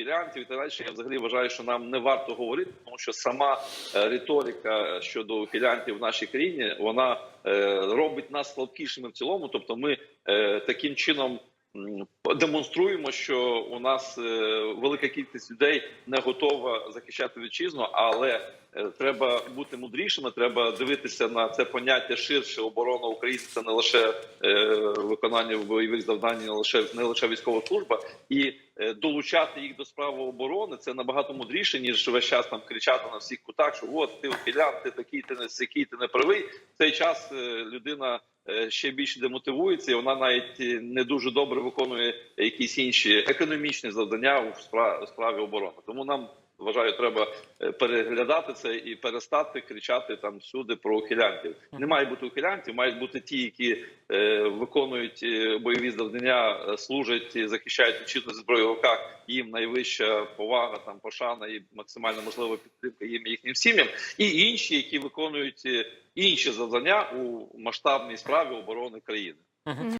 ухилянтів і так далі. Я взагалі вважаю, що нам не варто говорити, тому що сама е, риторика щодо філіантів в нашій країні вона е, робить нас слабкішими в цілому. Тобто, ми е, таким чином. Демонструємо, що у нас е, велика кількість людей не готова захищати вітчизну, але е, треба бути мудрішими. Треба дивитися на це поняття ширше. Оборона України це не лише е, виконання бойових завдань, не лише не лише військова служба, і долучати їх до справи оборони це набагато мудріше ніж весь час там кричати на всіх кутах, що от ти ухилян, ти такий, ти не сякий, ти не правий. В цей час людина ще більше демотивується, і вона навіть е, не дуже добре виконує якісь інші економічні завдання у спра- справі оборони. Тому нам вважаю, треба е, переглядати це і перестати кричати там всюди про ухилянтів. Не має бути ухилянтів, мають бути ті, які е, виконують е, бойові завдання, е, служать, і захищають вітчизну зі в руках. Їм найвища повага, там пошана і максимально можлива підтримка їм і їхнім сім'ям, і інші, які виконують інші завдання у масштабній справі оборони країни.